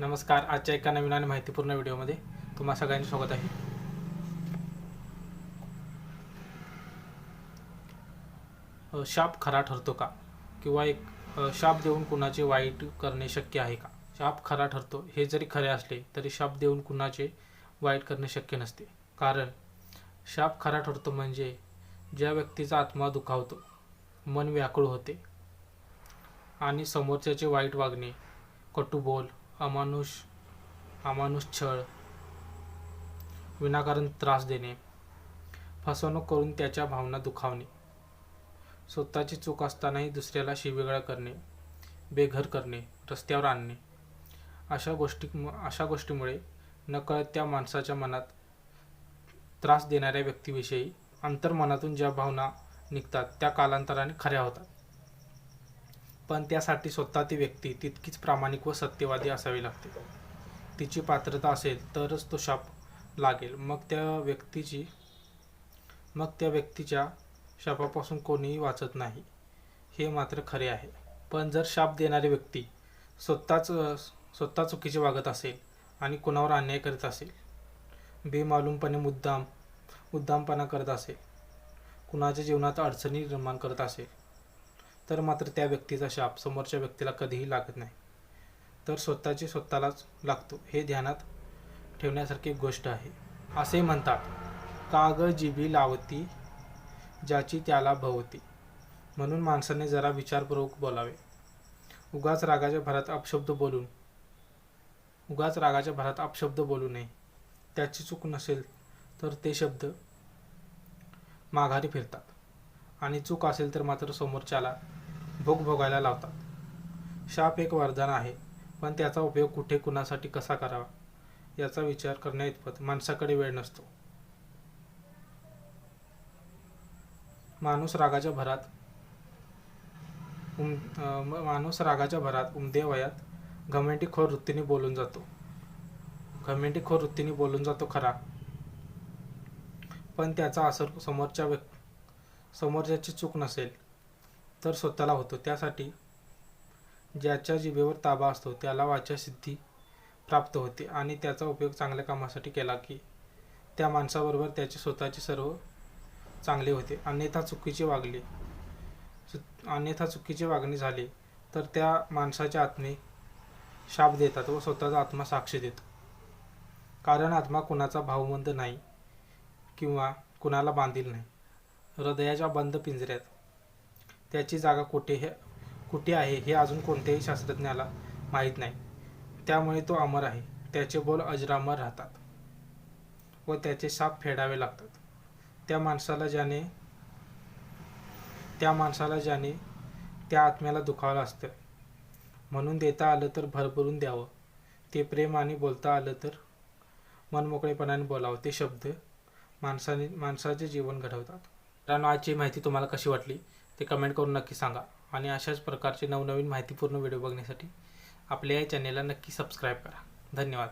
नमस्कार आजच्या एका नवीन आणि माहितीपूर्ण व्हिडिओमध्ये तुम्हा सगळ्यांचे स्वागत आहे. शाप खरा ठरतो का? किंवा एक शाप देऊन कुणाचे वाईट करणे शक्य आहे का? शाप खरा ठरतो हे जरी खरे असले तरी शाप देऊन कुणाचे वाईट करणे शक्य नसते. कारण शाप खरा ठरतो म्हणजे ज्या व्यक्तीचा आत्मा दुखावतो मन व्याकुळ होते आणि समोरच्याचे वाईट वागणे कटुबोल अमानुष अमानुष छळ विनाकारण त्रास देणे फसवणूक करून त्याच्या भावना दुखावणे स्वतःची चूक असतानाही दुसऱ्याला शिवेगळा करणे बेघर करणे रस्त्यावर आणणे अशा गोष्टी अशा गोष्टीमुळे नकळत त्या माणसाच्या मनात त्रास देणाऱ्या व्यक्तीविषयी अंतर्मनातून ज्या भावना निघतात त्या कालांतराने खऱ्या होतात. पण त्यासाठी स्वतः ती व्यक्ती तितकीच प्रामाणिक व सत्यवादी असावी लागते. तिची पात्रता असेल तरच तो शाप लागेल. मग त्या व्यक्तीची मग त्या व्यक्तीच्या शापापासून कोणीही वाचत नाही हे मात्र खरे आहे. पण जर शाप देणारी व्यक्ती स्वतःच स्वतः चुकीचे वागत असेल आणि कोणावर अन्याय करत असेल बेमालूमपणे मुद्दाम मुद्दामपणा करत असेल कुणाच्या जीवनात अडचणी निर्माण करत असेल तर मात्र त्या व्यक्तीचा शाप समोरच्या व्यक्तीला कधीही लागत नाही. तर स्वतःची स्वतःलाच लागतो. हे ध्यानात ठेवण्यासारखी गोष्ट आहे. असे म्हणतात काग जिभी लावती ज्याची त्याला भवती म्हणून माणसाने जरा विचारपूर्वक बोलावे. उगाच रागाच्या भरात अपशब्द बोलून उगाच रागाच्या भरात अपशब्द बोलू नये. त्याची चूक नसेल तर ते शब्द माघारी फिरतात. आणि चूक असेल तर मात्र समोरच्याला भोग भोगायला लावतात. शाप एक वरदान आहे पण त्याचा उपयोग कुठे कुणासाठी कसा करावा? याचा विचार करण्या इतपत माणसाकडे वेळ नसतो. माणूस रागाच्या भरात उम माणूस रागाच्या भरात उमदे वयात घमेंटीखोर वृत्तीने बोलून जातो. घमेंटीखोर वृत्तीने बोलून जातो खरा. पण त्याचा असर समोरच्या व्यक् समोरच्याची चूक नसेल. तर स्वतःला होतो. त्यासाठी ज्याच्या जिभेवर ताबा असतो त्याला वाचासिद्धी प्राप्त होते आणि त्याचा उपयोग चांगल्या कामासाठी केला की त्या माणसाबरोबर त्याचे स्वतःचे सर्व चांगले होते. अन्यथा चुकीचे वागले चु- अन्यथा चुकीचे वागणे झाले तर त्या माणसाच्या आत्मे शाप देतात व स्वतःचा आत्मा साक्ष देतो. कारण आत्मा कुणाचा भावमंद नाही किंवा कुणाला बांधील नाही. हृदयाच्या बंद पिंजऱ्यात त्याची जागा कुठे हे कुठे आहे हे अजून कोणत्याही शास्त्रज्ञाला माहीत नाही. त्यामुळे तो अमर आहे. त्याचे बोल अजरामर राहतात व त्याचे साप फेडावे लागतात. त्या माणसाला ज्याने त्या माणसाला ज्याने त्या आत्म्याला दुखावलं असतं. म्हणून देता आलं तर भरभरून द्यावं. ते प्रेम आणि बोलता आलं तर मनमोकळेपणाने बोलावं. ते शब्द माणसाने माणसाचे जीवन घडवतात. मित्रांनो आजची माहिती तुम्हाला कशी वाटली? ते कमेंट करून नक्की सांगा. आणि अशाच प्रकारचे नवनवीन माहितीपूर्ण व्हिडिओ बघण्यासाठी आपल्या या चॅनेलला नक्की सबस्क्राईब करा. धन्यवाद.